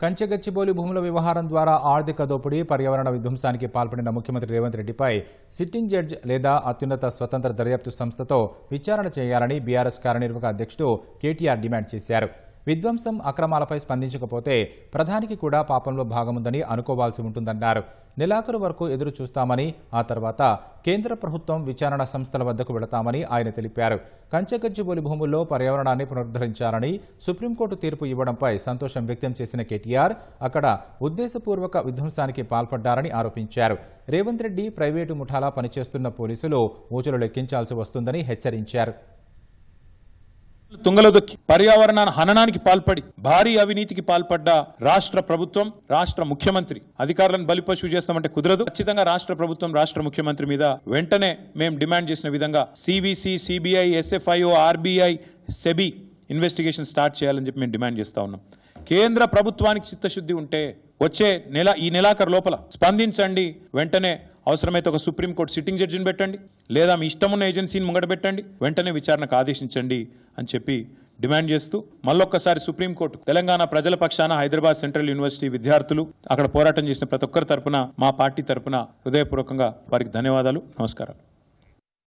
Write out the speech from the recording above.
కంచెగచ్చిబోలి భూముల వ్యవహారం ద్వారా ఆర్థిక దోపిడీ పర్యావరణ విధ్వంసానికి పాల్పడిన ముఖ్యమంత్రి రేవంత్ రెడ్డిపై సిట్టింగ్ జడ్జ్ లేదా అత్యున్నత స్వతంత్ర దర్యాప్తు సంస్థతో విచారణ చేయాలని బీఆర్ఎస్ కార్యనిర్వాహక అధ్యక్షుడు కేటీఆర్ డిమాండ్ చేశారు. విధ్వంసం అక్రమాలపై స్పందించకపోతే ప్రధానికి కూడా పాపంలో భాగముందని అనుకోవాల్సి ఉంటుందన్నారు. నెలాఖరు వరకు ఎదురు చూస్తామని ఆ తర్వాత కేంద్ర ప్రభుత్వం విచారణ సంస్థల వద్దకు వెళతామని ఆయన తెలిపారు. కంచెగజ్జిబోలి భూముల్లో పర్యావరణాన్ని పునరుద్ధరించాలని సుప్రీంకోర్టు తీర్పు ఇవ్వడంపై సంతోషం వ్యక్తం చేసిన కేటీఆర్ అక్కడ ఉద్దేశపూర్వక విధ్వంసానికి పాల్పడ్డారని ఆరోపించారు. రేవంత్ రెడ్డి ప్రైవేటు ముఠాలా పనిచేస్తున్న పోలీసులు ఊచలు లెక్కించాల్సి వస్తుందని హెచ్చరించారు. తుంగలో దొక్కి పర్యావరణ హననానికి పాల్పడి భారీ అవినీతికి పాల్పడ్డ రాష్ట్ర ప్రభుత్వం రాష్ట్ర ముఖ్యమంత్రి అధికారులను బలిపశు చేస్తామంటే కుదరదు. ఖచ్చితంగా రాష్ట్ర ప్రభుత్వం రాష్ట్ర ముఖ్యమంత్రి మీద వెంటనే మేము డిమాండ్ చేసిన విధంగా CBC CBI SFIO RBI SEBI investigation start చేయాలని చెప్పి మేము డిమాండ్ చేస్తా ఉన్నాం. కేంద్ర ప్రభుత్వానికి చిత్తశుద్ధి ఉంటే వచ్చే నెల ఈ నెలాఖరు లోపల స్పందించండి. వెంటనే అవసరమైతే ఒక సుప్రీంకోర్టు సిట్టింగ్ జడ్జిని పెట్టండి. లేదా మీ ఇష్టమున్న ఏజెన్సీని ముంగట పెట్టండి. వెంటనే విచారణకు ఆదేశించండి అని చెప్పి డిమాండ్ చేస్తూ మళ్ళొక్కసారి సుప్రీంకోర్టు తెలంగాణ ప్రజల పక్షాన హైదరాబాద్ సెంట్రల్ యూనివర్సిటీ విద్యార్థులు అక్కడ పోరాటం చేసిన ప్రతి ఒక్కరి తరపున మా పార్టీ తరపున హృదయపూర్వకంగా వారికి ధన్యవాదాలు. నమస్కారాలు.